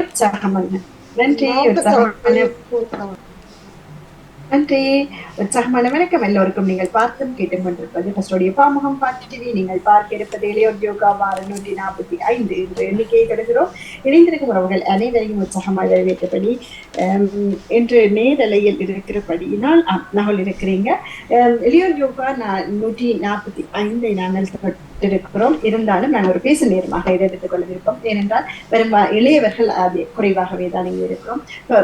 உற்சாகம் நன்றி உற்சாகம் நன்றி உற்சாகமான வணக்கம் எல்லோருக்கும் நீங்கள் பார்த்தும் கேட்டுக் கொண்டிருப்பது ஃபர்ஸ்டோடைய பாமுகம் பாட்டு டிவி நீங்கள் பார்க்க இருப்பது இளையோர் யோகா வார நூற்றி நாற்பத்தி ஐந்து என்ற எண்ணிக்கையை தருகிறோம் இணைந்திருக்கும் உறவுகள் அனைவரையும் உற்சாகமாக வரவேற்றபடி அம், இன்று நேரலையில் இருக்கிறபடியினால் நாங்கள் இருக்கிறீங்க இளையோர் யோகா நான் நூற்றி நாற்பத்தி ஐந்தை நாங்கள் இருக்கிறோம் இருந்தாலும் நாங்கள் ஒரு பேசு நேரமாக இதை எடுத்துக் கொள்ள ஏனென்றால் வரும் இளையவர்கள் அது குறைவாகவே தான் இங்கே இருக்கிறோம்.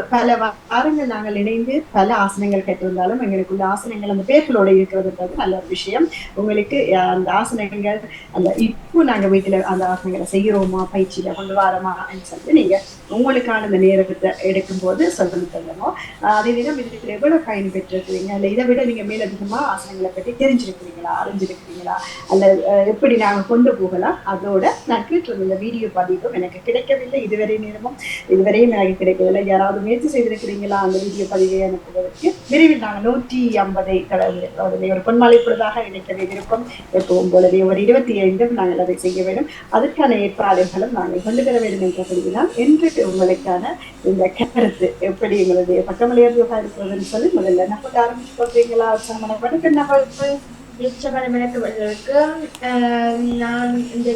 பல வாரங்கள் நாங்கள் இணைந்து பல ஆசனங்கள் கற்றிருந்தாலும் எங்களுக்குள்ள ஆசனங்கள் அந்த பேர்களோட இருக்கிறதுன்றது நல்ல ஒரு விஷயம். உங்களுக்கு அந்த ஆசனங்கள் அந்த இப்போ நாங்க வீட்டில் அந்த ஆசனங்களை செய்கிறோமா பயிற்சியில கொண்டு வரோமா சொல்லிட்டு நீங்க உங்களுக்கான அந்த நேரத்தை எடுக்கும்போது சொல்லி தரணும் அதே நேரம் இதுக்கு எவ்வளவு பயன் பெற்றிருக்கிறீங்க? அல்ல இதை விட நீங்க மேலதிகமா ஆசனங்களை பற்றி தெரிஞ்சிருக்கிறீங்களா? அறிஞ்சிருக்கிறீங்களா? அல்ல எப்படி நாங்கள் கொண்டு போகலாம்? அதோட நான் கேட்டிருந்த வீடியோ பதிவும் எனக்கு கிடைக்கவில்லை. இதுவரை நேரமும் இதுவரையும் எனக்கு கிடைக்கவில்லை. யாராவது முயற்சி செய்திருக்கிறீங்களா? அந்த வீடியோ பதிவை அனுப்புவதற்கு விரைவில் நாங்கள் நூற்றி ஐம்பதை கடவுள் ஒரு பொன்மாலை பொழுதாக இணைக்கவே இருக்கும் எப்பவும் போலவே ஒரு இருபத்தி ஐந்தும் நாங்கள் அதை செய்ய வேண்டும். அதற்கான ஏற்பாடுகளும் நாங்கள் கொண்டு வர வேண்டும் என்றபடிதான் என்று உங்களுக்கான இந்த கருத்து எப்படி எங்களுடைய பக்கமலையார் யோகா இருக்கிறதுன்னு சொல்லி முதல்ல நம்ம ஆரம்பிச்சு பார்க்குறீங்களா சமண வணக்கம் நகல் நிச்சயமான வணக்கம் நான் இந்த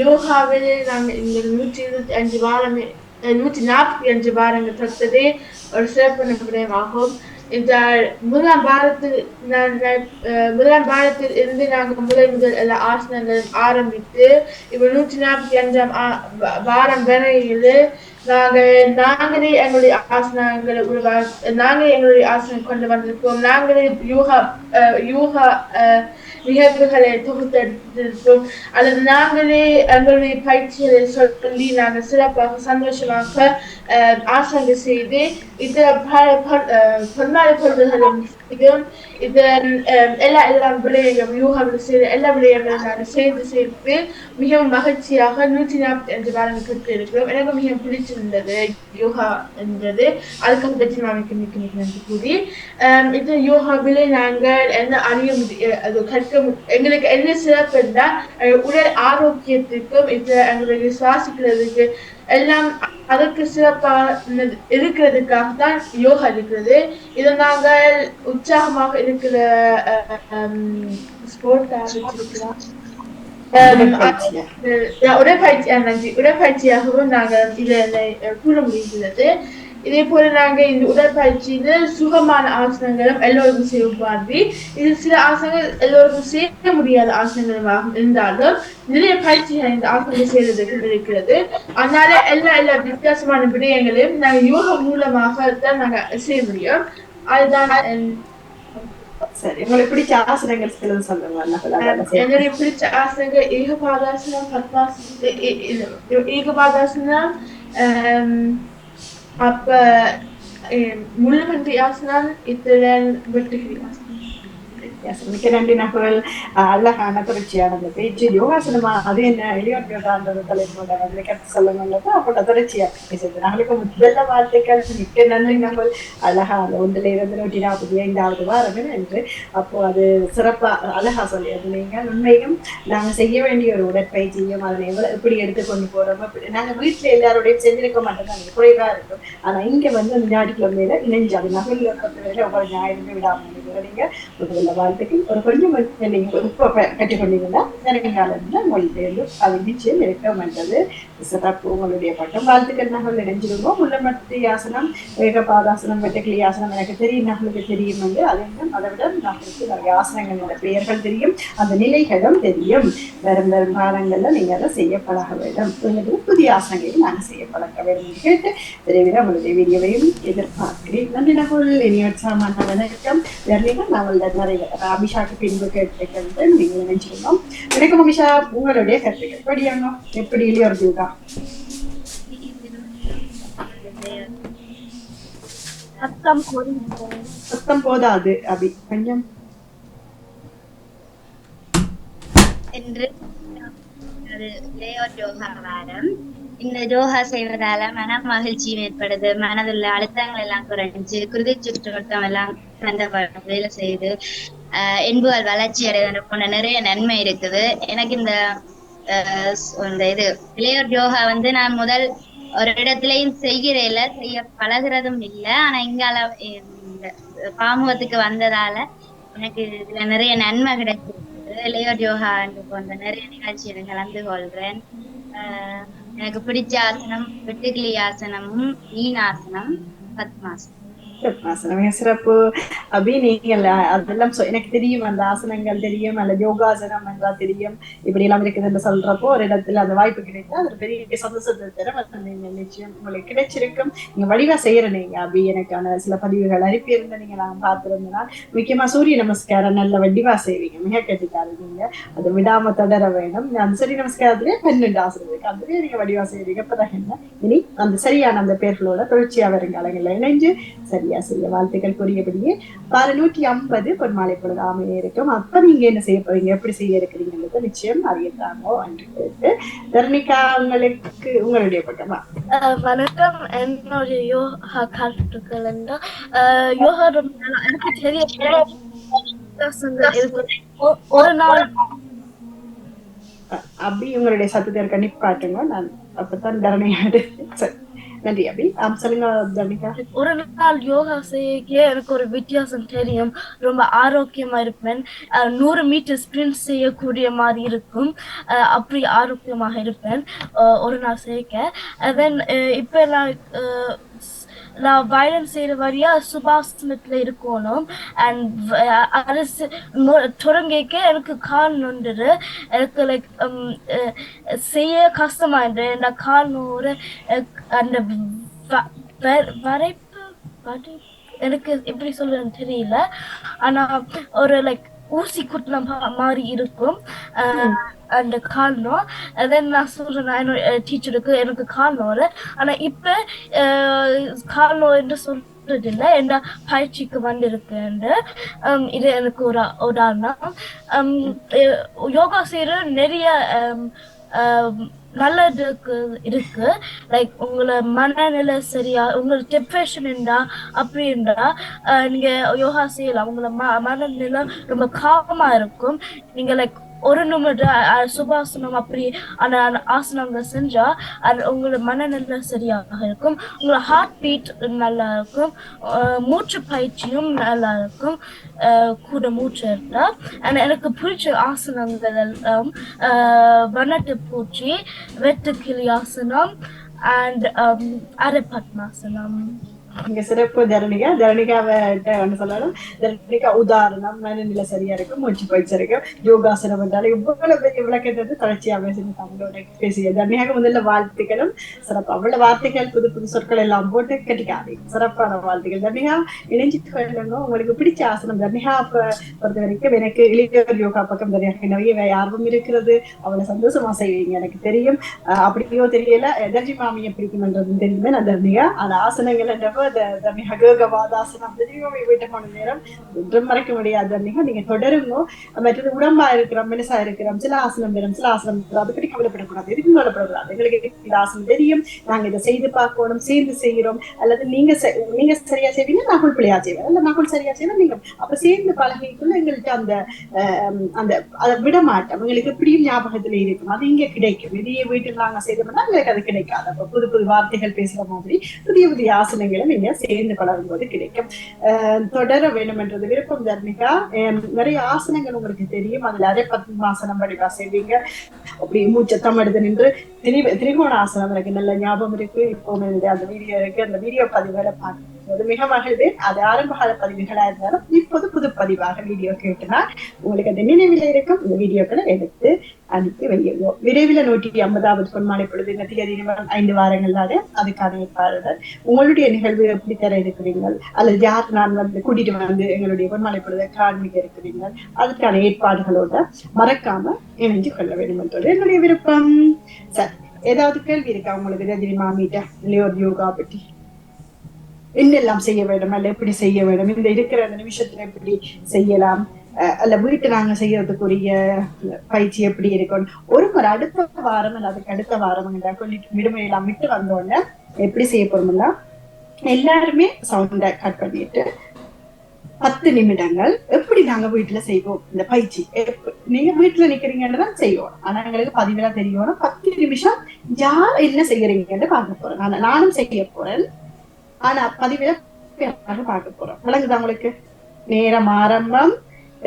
யோகாவில் நாங்கள் இந்த நூற்றி இருபத்தி அஞ்சு வாரம் நூற்றி நாற்பத்தி அஞ்சு வாரங்கள் தத்ததே ஒரு சிறப்பு விடயமாகும் என்றார் முதலாம் பாரத்தில் முதலாம் பாரத்தில் இருந்து நாங்கள் முதல் முதல் எல்லா ஆசனங்களும் ஆரம்பித்து இப்போ நூற்றி நாற்பத்தி அஞ்சாம் வாரம் வரையில் நாங்கள் நாங்களே எங்களுடைய ஆசனங்களை உருவா நாங்களே எங்களுடைய ஆசனம் கொண்டு வந்திருக்கோம் நாங்களே யோகா அஹ், யோகா அஹ், நிகழ்வுகளை தொகுத்தெடுத்திருக்கோம் அல்லது நாங்களே எங்களுடைய பயிற்சிகளை சொல்லி நாங்கள் சிறப்பாக சந்தோஷமாக அஹ், ஆசனங்கள் செய்து இதில் பல ப- அஹ், பொன்மாலை பொருள்களும் செய்தோம் இதன் அஹ், எல்லா எல்லா விடயங்களும் யோகாவில் செய்த எல்லா விடயங்களும் நாங்கள் செய்து செய்து மிகவும் மகிழ்ச்சியாக நூற்றி நாற்பத்தி அஞ்சு வாரங்கள் கற்று இருக்கிறோம் எனக்கு மிகவும் பிடிச்சிருந்தது யோகா என்றது அதுக்காக பற்றி நான் மிக்க மிக்க மிக்க நன்றி கூறி இது இந்த யோகாவிலே நாங்கள் என்ன அறிய முடியும் அது கற்க எங்களுக்கு என்ன சிறப்பு என்றால் உடல் ஆரோக்கியத்துக்கும் இது எங்களுக்கு சுவாசிக்கிறதுக்கு எல்லாம் அதற்கு சிறப்பாக இருக்கிறதுக்காக தான் யோகா இருக்கிறது. இதை நாங்கள் உற்சாகமாக இருக்கிற உடற்பயிற்சி உடற்பயிற்சியாகவும் நாங்கள் இதனை கூற முடிகிறது. இதே போல நாங்க இந்த உடற்பயிற்சியில சுகமான ஆசனங்களும் எல்லோருக்கும் செய்யும் மாதிரி இது சில ஆசனங்கள் எல்லோருக்கும் செய்ய முடியாத ஆசனங்களுமாக இருந்தாலும் நிறைய பயிற்சிகள் இந்த ஆசனங்கள் செய்யறதுக்கு இருக்கிறது. அதனால எல்லா எல்லா வித்தியாசமான விடயங்களையும் நாங்க யோகா மூலமாக தான் நாங்க செய்ய முடியும். அதுதான் சரி உங்களுக்கு பிடிச்ச ஆசனங்கள் சிலது சொல்லுங்க. என்னுடைய பிடிச்ச ஆசனங்கள் ஏகபாதாசனம் பத்மாசனம் ஏகபாதாசனம் அப்ப முள்ளுமன்றி ஆசனம் இத்துடன் வெட்டுகிரி ஆசனம் Yes, மிக்க நன்றி நகல் அழகான தொடர்ச்சியான அந்த பேச்சு யோகாசனமா அது என்ன இளையோர் யோகான்றது தலைப்போட வந்து கற்று சொல்லணும்ன்றது அவங்களோட தொடர்ச்சியா பேசுறது நாங்களுக்கு முதல்ல வாழ்த்துக்கள் மிக்க நன்றி நகல் அழகா அந்த ஒன்றுல இருந்து நூற்றி நாற்பத்தி ஐந்தாவது வாரம் என்று அப்போ அது சிறப்பா அழகா சொல்லியது நீங்கள் உண்மையும் நாங்க செய்ய வேண்டிய ஒரு உடற்பயிற்சியும் அதனை எவ்வளவு எப்படி எடுத்து கொண்டு போறோமோ எப்படி- நாங்க வீட்டுல எல்லாரோடையும் செஞ்சிருக்க மாட்டோம் நாங்க குறைவா இருக்கும் ஆனா இங்க வந்து அந்த ஞாயிற்றுக்கிழமையில இணைஞ்சு அது நகல் பொறுத்தவரை ஒவ்வொரு ஞாயிறுமே விடாமல் இருக்கிறீங்க முதல்ல வாழ்த்துக்கள் ஒரு கொஞ்சம் கொஞ்சம் நீங்க இப்போ கற்றுக்கொண்டீங்கன்னா வருங்காலத்துல மொழிபெயர்ந்து அது நிச்சயம் இருக்க மாட்டது சிறப்பு உங்களுடைய பட்டம். வாழ்த்துக்கள் நகல் இணைஞ்சிருவோம். முள்ளமத்தி ஆசனம் வேகபாதாசனம் வெட்டக்கிளி ஆசனம் எனக்கு தெரியும் நாங்களுக்கு தெரியும் என்று. அதை விட அதை விட நாங்களுக்கு நிறைய ஆசனங்களோட பெயர்கள் தெரியும். அந்த நிலைகளும் தெரியும். வரும் வரும் காலங்கள்ல நீங்க அதை செய்ய பழக வேண்டும். உங்களுக்கு புதிய ஆசனங்களையும் நாங்கள் செய்ய பழக்க வேண்டும் என்று கேட்டு விரைவில் உங்களுடைய வீடியோவையும் எதிர்பார்க்கிறேன். நன்றி நகல். இனியோற்சவமான வணக்கம். வெர்லிங்க நாவல் நிறைய அபிஷாக்கு பின்பு கேட்டுக்கிறது நீங்கள் நினைச்சிருந்தோம் வணக்கம் அபிஷா உங்களுடைய கருத்துக்கள் படியாங்க எப்படி இளையோர் யோகா சத்தம் போதாது அபி கொஞ்சம் என்று ஒரு யோகா வாரம் இந்த யோகா செய்வதால மன மகிழ்ச்சி ஏற்படுது மனதுள்ள அழுத்தங்கள் எல்லாம் குறைஞ்சு குருதி சுற்றுவட்டம் எல்லாம் அந்த வேலை செய்யுது. ஆஹ் என்புகள் வளர்ச்சி அடைவது போன நிறைய நன்மை இருக்குது. எனக்கு இந்த ஆஹ் இந்த இது இளையோர் யோகா வந்து நான் முதல் ஒரு இடத்துலயும் செய்கிறேல செய்ய பழகுறதும் இல்ல. ஆனா இங்கால இந்த பாமுகத்துக்கு வந்ததால எனக்கு இதுல நிறைய நன்மை கிடைச்சிருக்கு லேயர் யோகா போன்ற நிறைய நிகழ்ச்சியில் கலந்து கொள்கிறேன் ஆஹ் எனக்கு பிடிச்ச ஆசனம் வெட்டுக்கிளி ஆசனமும் ஈனாசனம் பத்மாசனம். ஆசனம். சிறப்பு. அபி நீங்கள் அதெல்லாம் எனக்கு தெரியும். அந்த ஆசனங்கள் தெரியும் அல்ல யோகாசனம் எல்லாம் தெரியும். இப்படி எல்லாம் இருக்குதுன்னு சொல்றப்போ ஒரு இடத்துல அந்த வாய்ப்பு கிடைத்தா அது பெரிய சந்தோஷத்தை தரும். நீங்க நிச்சயம் உங்களுக்கு கிடைச்சிருக்கும். நீங்க வடிவா செய்யற நீங்க அபி எனக்கான சில பதிவுகள் அனுப்பியிருந்த நீங்க நான் பார்த்திருந்தேன்னா முக்கியமா சூரிய நமஸ்காரம் நல்ல வடிவா செய்வீங்க. மிக கெட்டிக்காரு நீங்க அதை விடாம தொடர வேண்டும். அந்த சூரிய நமஸ்காரத்திலே பன்னெண்டு ஆசனம் இருக்கு அதுலயே நீங்க வடிவா செய்வீங்க. இப்பதான் என்ன? இனி அந்த சரியான அந்த பேர்களோட தொடர்ச்சியா வருங்காலங்களில் இணைஞ்சு சரி சரியா செய்ய வாழ்த்துக்கள் கூறியபடியே பாரு நூற்றி ஐம்பது பொன்மாலை பொழுது ஆமையே இருக்கும். அப்ப நீங்க என்ன செய்ய போறீங்க? எப்படி செய்ய இருக்கிறீங்கிறத நிச்சயம் அறியத்தாங்கோ என்று கேட்டு உங்களுக்கு உங்களுடைய பக்கமா வணக்கம். என்னுடைய யோகா கருத்துக்கள் என்றால் யோகா ரொம்ப எனக்கு தெரிய ஒரு நாள் அஹ் அபி உங்களுடைய சத்தத்தை இருக்க நிப்பாட்டுங்க நான் அப்பதான் தரணியாடு சரி. நன்றி அபி ஆம் சொல்லுங்க தர்ணிகா? ஒரு நாள் யோகா செய்ய எனக்கு ஒரு வித்தியாசம் தெரியும். ரொம்ப ஆரோக்கியமா இருப்பேன். நூறு மீட்டர் ஸ்பிரிண்ட் செய்யக்கூடிய மாதிரி இருக்கும். அஹ் அப்படி ஆரோக்கியமாக இருப்பேன். ஒரு நாள் செய்ய தென் இப்போ நான் நான் வயலன் செய்யற வழியா சுபாசனத்துல இருக்கணும். அண்ட் அரசு தொடங்கிக்க எனக்கு கால் நொண்டுரு எனக்கு லைக் um, செய்ய கஷ்டமா என்று நான் கால் நூறு அந்த வ- வ- வரைப்பு எனக்கு எப்படி சொல்றதுன்னு தெரியல. ஆனா ஒரு லைக் ஊசி மா- மாதிரி இருக்கும். அந்த கால் நோ தென் நான் சொல்றேன் நான் என்னோட டீச்சருக்கு எனக்கு கால் நோரு ஆனா இப்ப கால் நோ என்று சொல்றது இல்லை என்ற பயிற்சிக்கு வந்திருக்கு இது எனக்கு ஒரு உதாரணம் யோகா செய்யற நிறைய நல்லதுக்கு இருக்கு. லைக் உங்களை மனநிலை சரியா உங்களுக்கு டிப்ரெஷன் இருந்தா அப்படி இருந்தா நீங்க யோகா செய்யலாம். உங்களை ம மனநிலை ரொம்ப காமா இருக்கும். நீங்க லைக் ஒரு நிமிடம் சுபாசனம் அப்படி அந்த ஆசனங்கள் செஞ்சா அது உங்களோட மனநிலை சரியாக இருக்கும். உங்களோட ஹார்ட் பீட் நல்லா இருக்கும். மூச்சு பயிற்சியும் நல்லா இருக்கும். கூட மூச்சு இருந்தா. அண்ட் எனக்கு பிடிச்ச ஆசனங்கள் எல்லாம் வண்ணட்டு பூச்சி வெட்டுக்கிளி ஆசனம் அண்ட் அரை பத்மாசனம் நீங்க சிறப்பு தரணிகா. தரணிகாவை ஒன்று சொல்லணும். தரணிகா உதாரணம் மனநிலை சரியா இருக்கும் மூச்சு பயிற்சி இருக்கும் யோகாசனம் என்றாலும் இவ்வளவு பெரிய விளக்கத்தை தொடர்ச்சியா பேசுங்க தமிழோட பேசிய தரணியாக முதல்ல வாழ்த்துக்களும். சிறப்பு அவ்வளவு வார்த்தைகள் புது புது சொற்கள் எல்லாம் போட்டு கட்டிக்காது. சிறப்பான வாழ்த்துக்கள். தர்ணிகா இணைஞ்சிட்டு கொள்ளுங்க. உங்களுக்கு பிடிச்ச ஆசனம் தர்ணிகா பொறுத்த வரைக்கும் எனக்கு இளைஞர் யோகா பக்கம் தர்ணிகா நிறைய ஆர்வம் இருக்கிறது. அவளை சந்தோஷமா செய்வீங்க எனக்கு தெரியும். அப்படியோ தெரியல. எதர்ஜி மாமியை பிடிக்கும்ன்றதும் தெரியுமே நான் தர்ணிகா. அந்த ஆசனங்கள் என்றப்போ தர்ணிகா போன நேரம் ஒன்றும் மறைக்க முடியாது அன்னைக்கு நீங்க தொடருங்க. மற்றது உடம்பா இருக்கிறோம் மெலிசா இருக்கிறோம் சில ஆசனம் வரும் சில ஆசனம் அதை பற்றி கவலைப்படக்கூடாது. எதுக்கும் கவலைப்படக்கூடாது. எங்களுக்கு இந்த ஆசனம் தெரியும். நாங்க இதை செய்து பார்க்கணும் சேர்ந்து செய்கிறோம். அல்லது நீங்க நீங்க சரியா செய்வீங்க நாகுள் பிள்ளையா செய்வேன் அல்ல நாகுள் சரியா செய்வேன் நீங்க அப்ப சேர்ந்து பழகிக்குள்ள எங்கள்கிட்ட அந்த அஹ், அந்த அதை விட மாட்டோம். எங்களுக்கு எப்படியும் ஞாபகத்துல இருக்கும். அது இங்க கிடைக்கும். இதையே வீட்டில் நாங்க செய்தோம்னா எங்களுக்கு அது கிடைக்காது. அப்ப புது புது வார்த்தைகள் பேசுற மாதிரி புதிய புதிய ஆசனங்களை நீங்க சேர்ந்து பழகும் போது கிடைக்கும் தொடர வேண்டும் என்றது விருப்பம் தர்மிகா நிறைய ஆசனங்கள் உங்களுக்கு தெரியும். அதுல அரை பத்மாசனம் வடிவா செய்வீங்க. அப்படி மூச்சத்தம் எடுத்து நின்று திரி திரிகோண ஆசனம் எனக்கு நல்ல ஞாபகம் இருக்கு. இப்போ அந்த வீடியோ இருக்கு. அந்த வீடியோ பதிவுகளை பார்க்கும்போது மிக மகிழ்வேன். அது ஆரம்ப கால பதிவுகளா இருந்தாலும் இப்போது புது பதிவாக வீடியோ கேட்டுனா உங்களுக்கு அது நினைவில் இருக்கும். இந்த வீடியோக்களை எடுத்து அனுப்பி வெளியிடுவோம் விரைவில் நூற்றி ஐம்பதாவது பொன்மாலை பொழுது இந்த தேதி நிமிடம் ஐந்து வாரங்களாக அதுக்கான ஏற்பாடுகள் உங்களுடைய நிகழ்வு எப்படி தர இருக்கிறீர்கள்? அல்லது யார் நான் வந்து கூட்டிட்டு வந்து எங்களுடைய பொன்மாலை பொழுது காண்பிக்க இருக்கிறீர்கள்? அதுக்கான ஏற்பாடுகளோட மறக்காம இணைஞ்சு கொள்ள வேண்டும் என்பது என்னுடைய விருப்பம். சரி ஏதாவது கேள்வி இருக்கா உங்களுக்கு ரஜினி மாமிட்ட? இல்லையோ ஒரு யோகா பற்றி என்னெல்லாம் செய்ய வேண்டும்? அல்ல எப்படி செய்ய வேண்டும்? இந்த இருக்கிற அந்த நிமிஷத்துல எப்படி செய்யலாம்? அஹ் அல்ல வீட்டு நாங்க செய்யறதுக்குரிய பயிற்சி எப்படி இருக்கும் ஒரு முறை அடுத்த வாரம் அல்ல அதுக்கு அடுத்த வாரம் சொல்லிட்டு விடுமுறை எல்லாம் விட்டு வந்தோடனே எப்படி செய்ய போறோம்னா எல்லாருமே சவுண்ட கட் பண்ணிட்டு பத்து நிமிடங்கள் எப்படி நாங்க வீட்டுல செய்வோம்? இந்த பயிற்சி நீங்க வீட்டுல நிக்கிறீங்கன்னு தான் செய்வோம். ஆனா எங்களுக்கு பதிவுலாம் தெரியணும் பத்து நிமிஷம் யார் என்ன செய்யறீங்கன்னு பார்க்க போறேன் ஆனா நானும் செய்ய போறேன். ஆனா பதிவுல பார்க்க போறோம். விளங்குதா உங்களுக்கு? நேரம் ஆரம்பம்.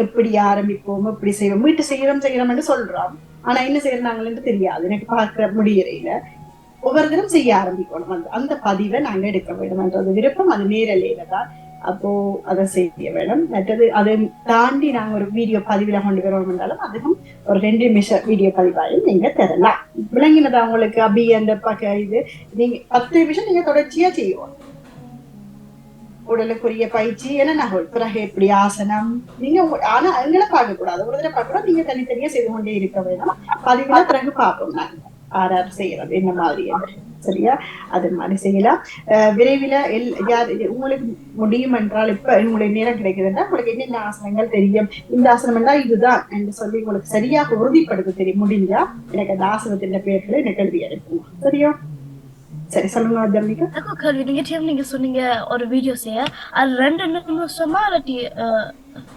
எப்படி ஆரம்பிப்போம்? எப்படி செய்வோம்? வீட்டு செய்யறோம் செய்யறோம்னு சொல்றோம். ஆனா என்ன செய்யறாங்கன்னு தெரியாது. எனக்கு பார்க்க முடியறையில ஒவ்வொரு தினம் செய்ய ஆரம்பிக்கணும். அந்த அந்த பதிவை நாங்க எடுக்க வேண்டும்ன்றது விருப்பம். அது நேரலையில தான். அப்போ அதை செய்ய வேணும் மற்றது அதை தாண்டி நாங்க ஒரு வீடியோ பதிவுல கொண்டு வரோம் என்றாலும் அதுவும் ஒரு ரெண்டு நிமிஷம் வீடியோ பதிவாயும் நீங்க தரலாம் விளங்கினதா உங்களுக்கு அபி அந்த பக்க இது நீங்க பத்து நிமிஷம் நீங்க தொடர்ச்சியா செய்வோம் உடலுக்குரிய பயிற்சி என்ன நகல் பிறகு எப்படி ஆசனம் நீங்க உங்க- ஆனா எங்களை பார்க்க கூடாது ஒரு தடவை பார்க்க கூடாது நீங்க தனித்தனியா செய்து கொண்டே இருக்க வேணும் பதிவுல பிறகு பார்ப்போம் நாங்க ஆர் செய்யறது. என்ன மாதிரி சரியா? அது மாதிரி செய்யலாம். விரைவில் எல் யார் உங்களுக்கு முடியும் என்றால் இப்ப உங்களுக்கு நேரம் கிடைக்குதுன்னா உங்களுக்கு என்னென்ன ஆசனங்கள் தெரியும்? இந்த ஆசனம் என்றால் இதுதான் என்று சொல்லி உங்களுக்கு சரியாக உறுதிப்படுத்த தெரியும். முடிஞ்சா எனக்கு அந்த ஆசனத்தின் பேர்களை எனக்கு எழுதி அனுப்புங்க சரியா? சரி சொல்லுங்க தர்மிகா கல்வி நீங்க நீங்க சொன்னீங்க ஒரு வீடியோ செய்ய. அது ரெண்டு நிமிஷமா இல்லாட்டி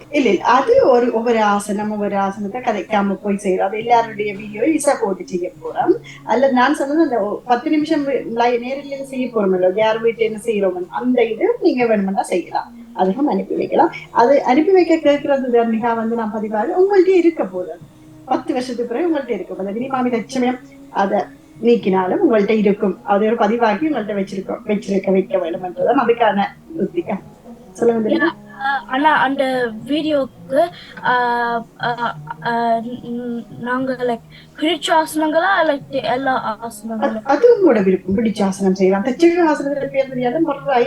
இல்ல இல்ல அது ஒரு ஒவ்வொரு ஆசனம் ஒவ்வொரு ஆசனத்தை கதைக்காம போய் செய்யறோம் அது எல்லாருடைய வீடியோ ஈஸா போட்டு செய்ய போறோம் அல்ல நான் சொன்னது அந்த பத்து நிமிஷம் நேரில் செய்ய போறோம் இல்ல யார் வீட்டு என்ன செய்யறோம் அந்த இது நீங்க வேணும்னா செய்யலாம் அதுவும் அனுப்பி வைக்கலாம் அது அனுப்பி வைக்க கேட்கறது தர்மிகா வந்து நான் பதிவாக உங்கள்ட்ட இருக்க போகுது பத்து வருஷத்துக்கு பிறகு உங்கள்ட்ட இருக்க அந்த வினிமாமி லட்சமயம் அதை நீக்கினாலும் உங்கள்ட்ட இருக்கும் அது ஒரு பதிவாகி உங்கள்ட்ட வச்சிருக்கோம் வச்சிருக்க வைக்க வேண்டும் என்றதான் அதுக்கான உத்திகா சொல்லுங்க ஆனா அந்த வீடியோக்கு நாங்க லைக் பிடிச்ச ஆசனங்களா லைக் எல்லா ஆசனங்களும்? அது- அது உங்களோட விருப்பம். பிடிச்ச ஆசனம் செய்யலாம். தச்சக ஆசனத்துல பேர் தெரியாத?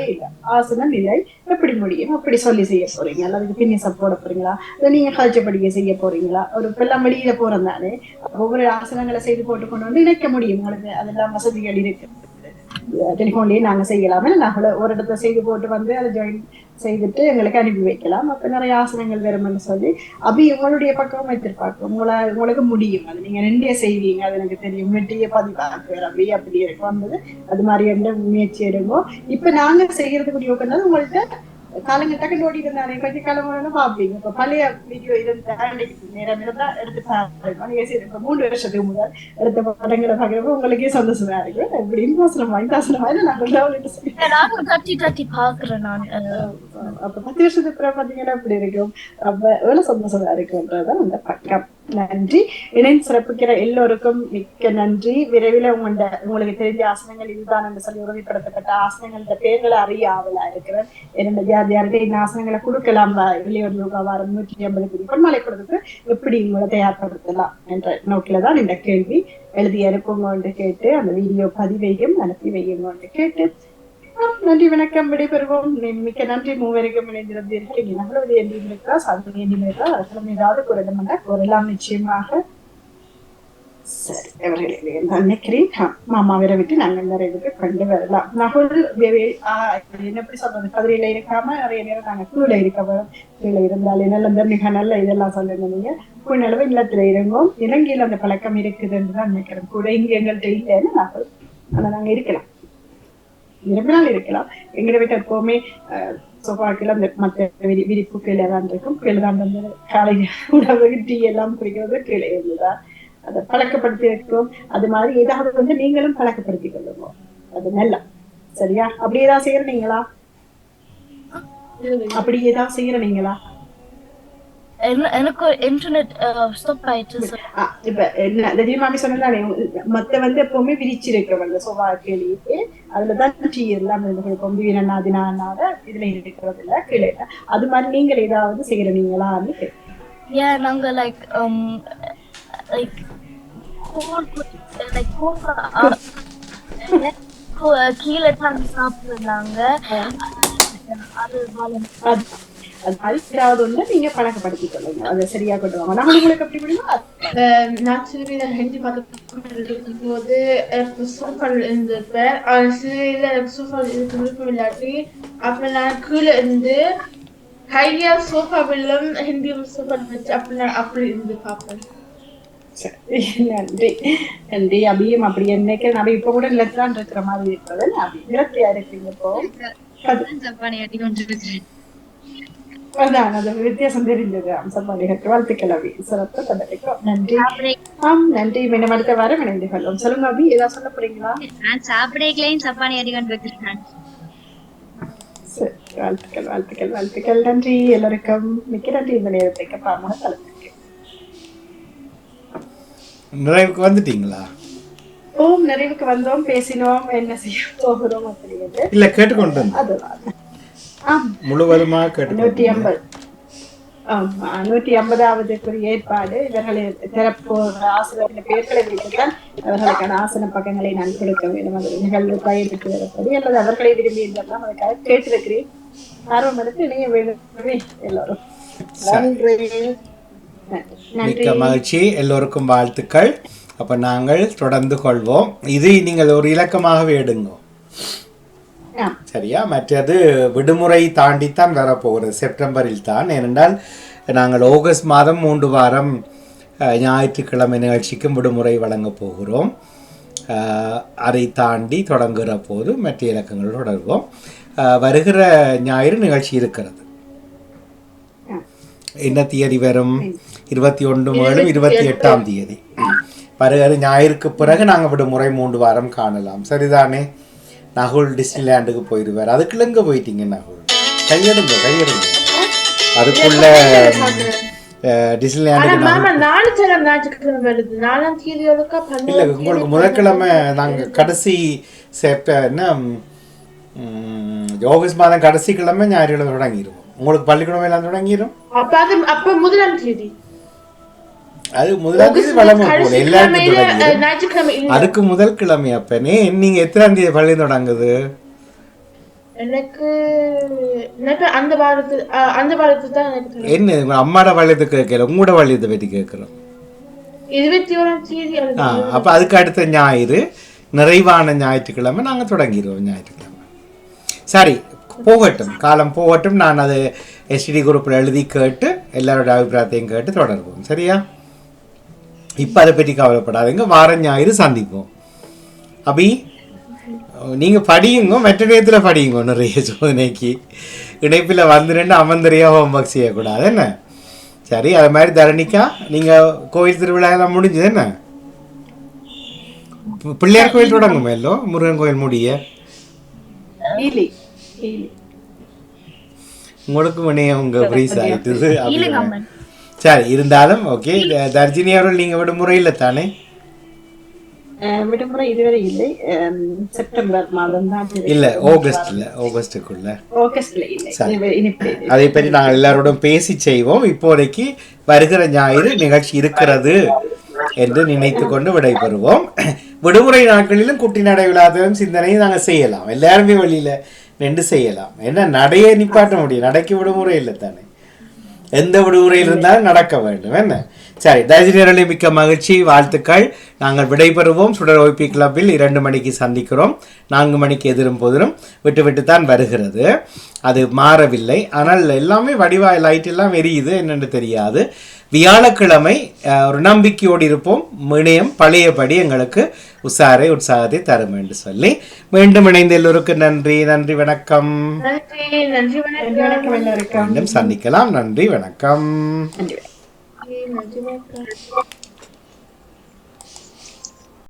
இல்ல. ஆசனம் இல்லை. எப்படி முடியும்? அப்படி சொல்லி செய்ய போறீங்க அல்லது பின்னிசம் போட போறீங்களா? இல்ல நீங்க கழிச்சபடியே செய்ய போறீங்களா? ஒரு இப்பெல்லாம் வெளியில போறோம் ஒவ்வொரு ஆசனங்களை செய்து போட்டு கொண்டு வந்து இணைக்க முடியும். உங்களுக்கு அதெல்லாம் வசதிகள் இருக்கு. டெலிஃபோன்லயே நாங்க செய்யலாம். இல்ல நாங்கள ஒரு இடத்துல செய்து போட்டு வந்து அதை ஜாயின் செய்துட்டு எங்களுக்கு அனுப்பி வைக்கலாம். அப்ப நிறைய ஆசனங்கள் வரும்னு சொல்லி. அப்படி உங்களுடைய பக்கம் வைத்திருப்பாங்க. உங்களை உங்களுக்கு முடியும். அது நீங்க ரெண்டே செய்வீங்க. அது எனக்கு தெரியும். வெட்டிய பதிவாக்கு அப்படி அப்படி இருக்கும். வந்தது அது மாதிரி எந்த முயற்சி எடுங்கோ இப்ப நாங்க செய்யறதுக்கு யோகம் உங்கள்கிட்ட காலங்க டக்குன்னு ஓடி இருந்தாரு கொஞ்சம் கிளம்புறோம்னு பாப்பீங்க இப்ப பழைய வீடியோ இருந்தா நேரம் இருந்தா எடுத்து பாருங்க இப்ப மூணு வருஷத்துக்கு முதல் எடுத்த படங்களை பாக்குறப்ப உங்களுக்கே சந்தோஷமா இருக்கு இப்படி இன்வாசனமா இன்வாசனமா நானும் தட்டி தட்டி பாக்குறேன் நான் அப்ப பத்து வருஷத்துக்கு பிறகு பாத்தீங்கன்னா இப்படி இருக்கும் அப்ப எவ்வளவு சந்தோஷமா இருக்குன்றதுதான் அந்த பக்கம் நன்றி. இணைந்து சிறப்பிக்கிற எல்லோருக்கும் மிக்க நன்றி. விரைவில் உங்களோட உங்களுக்கு தெரிஞ்ச ஆசனங்கள் இதுதான் என்று சொல்லி உறுதிப்படுத்தப்பட்ட ஆசனங்களோட பேர்களை அறிய ஆவலா இருக்கிறேன். இரண்டு யார் யார்கிட்ட இந்த ஆசனங்களை கொடுக்கலாம். வெளியூர் யோகா வாரம் நூற்றி ஐம்பது பொன்மலை கொடுத்து எப்படி உங்களை தயார்படுத்தலாம் என்ற நோக்கில தான் இந்த கேள்வி எழுதி அனுப்புங்க கேட்டு அந்த வீடியோ பதிவையும் அனுப்பி வையுங்க என்று கேட்டு நன்றி வணக்கம் விடைபெறுவோம். மிக்க நன்றி. மூவருக்கும் இணைந்திருந்தீர்கள் இங்கே நகரவதி இருக்கா சாதனை இருக்கா அதெல்லாம் ஏதாவது கூறணும்னா குரலாம் நிச்சயமாக. சரி அவர்களே நினைக்கிறேன் ஆ, மாமாவிரை விட்டு நாங்கள் நிறைய இதுக்கு கொண்டு வரலாம். நகுல் வெவே- என்ன எப்படி சொல்றது? கதிரையில இருக்காம நிறைய நேரம் நாங்க கீழே இருக்க வரோம். கீழே இருந்தாலே நல்ல மிக நல்ல இதெல்லாம் சொல்லுங்க நீங்க. புண்ணளவு இல்லத்துல இருங்கோம் இலங்கையில அந்த பழக்கம் இருக்குதுன்னு தான் நினைக்கிறேன். கூட இங்க எங்கள்கிட்ட இல்லைன்னு நகுல் ஆனா நாங்க இருக்கலாம். விரும்பினால் இருக்கலாம். எங்களை விட்டு எப்பவுமே சோஃபாக்கில் அந்த மற்ற விரி விரிப்பு கீழே தான் இருக்கும். கீழே தான் வந்து காலை உணவு டீ எல்லாம் குடிக்கிறது கீழே இருந்துதான் அதை பழக்கப்படுத்தி இருக்கோம் அது மாதிரி ஏதாவது வந்து நீங்களும் பழக்கப்படுத்தி கொள்ளுங்க. அது நல்ல. சரியா? அப்படி ஏதாவது செய்யற நீங்களா? அப்படி ஏதாவது செய்யற நீங்களா? என்ன- எனக்கு இன்டர்நெட் ஸ்டாப் ஆயிடுச்சு இப்ப என்ன மாமி சொன்னதானே மத்த வந்து எப்பவுமே விரிச்சிருக்க அந்த சோபா கேளிட்டு அதுலதான் டீ எல்லாம் இருக்கும் வீரனா தினானாத இதுல இருக்கிறது இல்ல கீழே. அது மாதிரி நீங்கள் ஏதாவது செய்யற நீங்களான்னு கேட்டேன். Yeah, நாங்க லைக் லைக் லைக் கீழே தான் சாப்பிடுறாங்க அது வாழை- அது அது மாதிரி ஏதாவது ஒண்ணு நீங்க பழக்கப்படுத்திக் கொள்ளுங்க. அதை சரியா கொண்டு வாங்க. நம்ம உங்களுக்கு அப்படி முடியுமா நான் சிறுவித ஹிந்தி பார்த்து இருக்கும்போது எனக்கு சூப்பர் இருந்திருப்பேன் சிறுவித எனக்கு சூப்பர் இருக்கு விருப்பம் இல்லாட்டி அப்போ நான் கீழே இருந்து கையை சோஃபாவிலும் ஹிந்தியும் சூப்பர் வச்சு அப்படி நான் அப்படி இருந்து பார்ப்பேன். நன்றி. நன்றி. அபியும் அப்படி என்னைக்கு நம்ம இப்ப கூட நிலத்தான் இருக்கிற மாதிரி இருக்கிறது. நிலத்தையா இருக்கீங்க இப்போ? ஜப்பானை அடி கொண்டிருக்கிறேன் அதான் அது வித்தியாசம் தெரிஞ்சது அம்சப்பாடிகளுக்கு வாழ்த்துக்கள் அபி சிறப்பு தொடர்க்கும் நன்றி ஆம் நன்றி மீண்டும் அடுத்த வாரம் இணைந்து கொள்வோம் சொல்லுங்க அபி ஏதாவது சொல்ல போறீங்களா நான் சாப்பிடக்கலையும் சப்பானி அடிக்கொண்டு வைக்கிறேன் சரி வாழ்த்துக்கள் வாழ்த்துக்கள் வாழ்த்துக்கள் நன்றி எல்லோருக்கும் மிக்க நன்றி இந்த நேரத்துக்கு பாமாக நிறைவுக்கு வந்துட்டீங்களா ஓம் நிறைவுக்கு வந்தோம் பேசினோம் என்ன செய்ய போகிறோம் அப்படிங்கிறது இல்ல கேட்டுக்கொண்டு. அதுதான் ஆம். முழுவதுமா கேட்டு நூற்றி ஐம்பது நூற்றி ஐம்பதாவதுக்குரிய ஏற்பாடு. இவர்களை திறப்போர் ஆசிரியர்கள் பெயர்களை வைத்துத்தான் அவர்களுக்கான ஆசன பக்கங்களை நான் கொடுக்க வேண்டும். அது நிகழ்வு பயிருக்கு வரப்படி அல்லது அவர்களை விரும்பி என்றெல்லாம் அதுக்காக கேட்டிருக்கிறேன். ஆர்வம் எடுத்து இணைய வேண்டுமே எல்லோரும். மிக்க மகிழ்ச்சி. எல்லோருக்கும் வாழ்த்துக்கள். அப்ப நாங்கள் தொடர்ந்து கொள்வோம். இது நீங்கள் ஒரு இலக்கமாகவே எடுங்க. சரியா? மற்றது விடுமுறை தாண்டித்தான் வரப்போகிறது. செப்டம்பரில் தான் ஏனென்றால் நாங்கள் ஆகஸ்ட் மாதம் மூன்று வாரம் ஞாயிற்றுக்கிழமை நிகழ்ச்சிக்கும் விடுமுறை வழங்கப் போகிறோம். அதை தாண்டி தொடங்குகிற போது மற்ற இலக்கங்கள் தொடர்வோம். அஹ், வருகிற ஞாயிறு நிகழ்ச்சி இருக்கிறது. என்ன தேதி வரும்? இருபத்தி ஒன்று மேலும் இருபத்தி எட்டாம் தேதி. வருகிற ஞாயிற்கு பிறகு நாங்கள் விடுமுறை மூன்று வாரம் காணலாம். சரிதானே? நகுல் டிஸ்னிலேண்டுக்கு போயிடுவார் அதுக்குள்ள எங்க போயிட்டீங்க நகுல் கையெடுங்க கையெடுங்க அதுக்குள்ள இல்லை உங்களுக்கு முதற்கிழமை நாங்கள் கடைசி என்ன ஆகஸ்ட் மாதம் கடைசி கிழமை ஞாயிற்றுக்கிழமை தொடங்கிடுவோம் உங்களுக்கு பள்ளிக்கிழமை எல்லாம் தொடங்கிடும் அப்ப முதலாம் தேதி. அது முதலாம் தேதி வளமை போல கடைசி எல்லாருக்கும் அதுக்கு முதல் கிழமை அப்பனே நீங்க எத்தனாம் தேதி பள்ளி தொடங்குது? எனக்கு எனக்கு அந்த வாரத்து அஹ், அந்த வாரத்து தான் எனக்கு தெரியும். என்ன உங்க அம்மாட வழியத்தை கேட்கல உங்களோட பற்றி கேட்குறோம். இருபத்தி ஓராம் தேதி அல்லது ஆ அப்போ அதுக்கு அடுத்த ஞாயிறு நிறைவான ஞாயிற்றுக்கிழமை நாங்கள் தொடங்கிடுவோம் ஞாயிற்றுக்கிழமை. சரி போகட்டும் காலம் போகட்டும் நான் அது எஸ்டிடி குரூப்பில் எழுதி கேட்டு எல்லாரோட அபிப்பிராயத்தையும் கேட்டு தொடர்வோம் சரியா? இப்போ அதை பற்றி கவலைப்படாதீங்க. வார ஞாயிறு சந்திப்போம். அபி நீங்கள் படியுங்க. மற்ற நேரத்தில் படியுங்க நிறைய சோதனைக்கு. இணைப்பில் வந்துட்டு அமர்ந்தறியா ஹோம்ஒர்க் செய்யக்கூடாது. என்ன? சரி அது மாதிரி தரணிக்கா? நீங்கள் கோயில் திருவிழா எல்லாம் முடிஞ்சது என்ன? பிள்ளையார் கோயில் தொடங்குமே இல்லோ முருகன் கோயில் முடிய? உங்களுக்கு மணி உங்க ஃப்ரீஸ் ஆயிட்டுது அப்படி சரி இருந்தாலும் ஓகே தர்ஜினி அவர்கள் நீங்க விடுமுறையில் தானே? அஹ் விடுமுறை இதுவரை இல்லை. செப்டம்பர் மாதம் தான் இல்ல ஆகஸ்ட்ல ஆகஸ்டுக்குள்ள ஆகஸ்ட்ல இல்லை. அதை பற்றி நாங்கள் எல்லாரோடும் பேசி செய்வோம். இப்போதைக்கு வருகிற ஞாயிறு நிகழ்ச்சி இருக்கிறது என்று நினைத்து கொண்டு விடைபெறுவோம். விடுமுறை நாட்களிலும் குட்டி நடை விழாவிலும் சிந்தனையும் நாங்கள் செய்யலாம். எல்லாருமே வழியில நின்று செய்யலாம். என்ன நடையை நிப்பாட்ட முடியும். நடைக்கு விடுமுறை இல்லை தானே? எந்த விடுமுறையில் இருந்தாலும் நடக்க வேண்டும். என்ன? சரி தரிசனர்களே மிக்க மகிழ்ச்சி வாழ்த்துக்கள். நாங்கள் விடைபெறுவோம். சுடர் ஒய்பி கிளப்பில் இரண்டு மணிக்கு சந்திக்கிறோம். நான்கு மணிக்கு எதிரும் போதிலும் விட்டு விட்டு தான் வருகிறது. அது மாறவில்லை. ஆனால் எல்லாமே வடிவாய் லைட் எல்லாம் எரியுது. என்னென்னு தெரியாது. வியாழக்கிழமை ஒரு நம்பிக்கையோடு இருப்போம். இணையம் பழையபடி எங்களுக்கு உற்சாரை உற்சாகத்தை தரும் என்று சொல்லி மீண்டும் இணைந்த எல்லோருக்கும் நன்றி நன்றி வணக்கம். நன்றி நன்றி வணக்கம். வணக்கம் எல்லோருக்கும். மீண்டும் சந்திக்கலாம். நன்றி வணக்கம். நன்றி வணக்கம்.